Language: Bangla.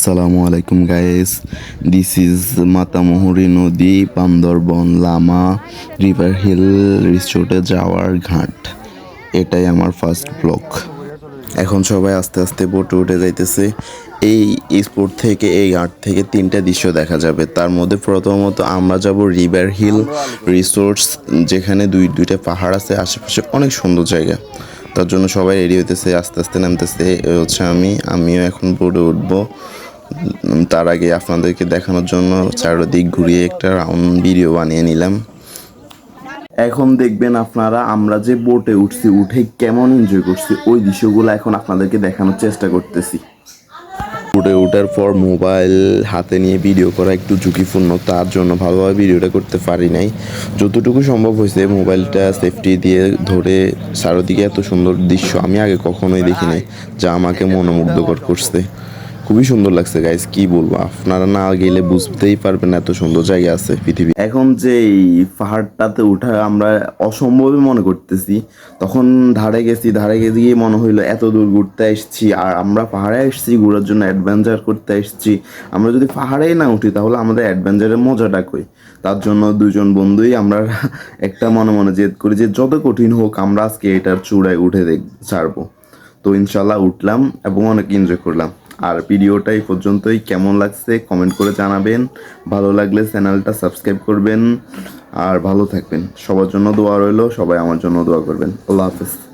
সালামু আলাইকুম গাইস দিস ইজ মাতামুহুরি নদী, বান্দরবন, লামা রিভার হিল রিসোর্টে যাওয়ার ঘাট। এটাই আমার ফার্স্ট ব্লক এখন সবাই আস্তে আস্তে বোটে উঠে যাইতেছে। এই স্পোর্ট থেকে, এই ঘাট থেকে তিনটা দৃশ্য দেখা যাবে। তার মধ্যে প্রথমত আমরা যাব রিভার হিল রিসোর্টস যেখানে দুই, দুইটা পাহাড় আছে, আশেপাশে অনেক সুন্দর জায়গা। তার জন্য সবাই রেডি হইতেছে, আস্তে আস্তে নামতেছে। হচ্ছে আমি, আমিও এখন বোর্ডে উঠবো। তার আগে আপনাদেরকে দেখানোর জন্য চারদিক ঘুরিয়ে একটা রাউন্ড ভিডিও বানিয়ে নিলাম। এখন দেখবেন আপনারা, আমরা যে বোটে উঠছি, উঠে কেমন এনজয় করছি, ওই দৃশ্যগুলো এখন আপনাদেরকে দেখানোর চেষ্টা করতেছি। বোটে ওঠার পর মোবাইল হাতে নিয়ে ভিডিও করা একটু ঝুঁকিপূর্ণ, তার জন্য ভালোভাবে ভিডিওটা করতে পারি নাই। যতটুকু সম্ভব হয়েছে মোবাইলটা সেফটি দিয়ে ধরে চারদিকে এত সুন্দর দৃশ্য আমি আগে কখনোই দেখি নাই যা আমাকে মনোমুগ্ধকর করছে। খুবই সুন্দর লাগছে গাইস কি বলব? আপনারা না গেলে বুঝতেই পারবেন এত সুন্দর জায়গা আছে পৃথিবী এখন যে পাহাড়টাতে উঠা আমরা অসম্ভবই মনে করতেছি। তখন ধারে গেছি, ধারে গিয়ে মনে হইল, এত দূর ঘুরতে এসেছি, আর আমরা পাহাড়ে এসেছি, ঘোরার জন্য অ্যাডভেঞ্চার করতে এসেছি। আমরা যদি পাহাড়েই না উঠি, তাহলে আমাদের অ্যাডভেঞ্চারের মজাটা কই? তার জন্য দুজন বন্ধুই আমরা একটা মনে মনে জেদ করি যে, যত কঠিন হোক, আমরা আজকে এটার চূড়ায় উঠে দেখ, ছাড়বো। তো ইনশাল্লাহ উঠলাম এবং অনেক এনজয় করলাম। আর ভিডিওটা এই পর্যন্তই। কেমন লাগছে কমেন্ট করে জানাবেন। ভালো লাগলে চ্যানেলটা সাবস্ক্রাইব করবেন। আর ভালো থাকবেন। সবার জন্য দোয়া রইল। সবাই আমার জন্য দোয়া করবেন। আল্লাহ হাফেজ।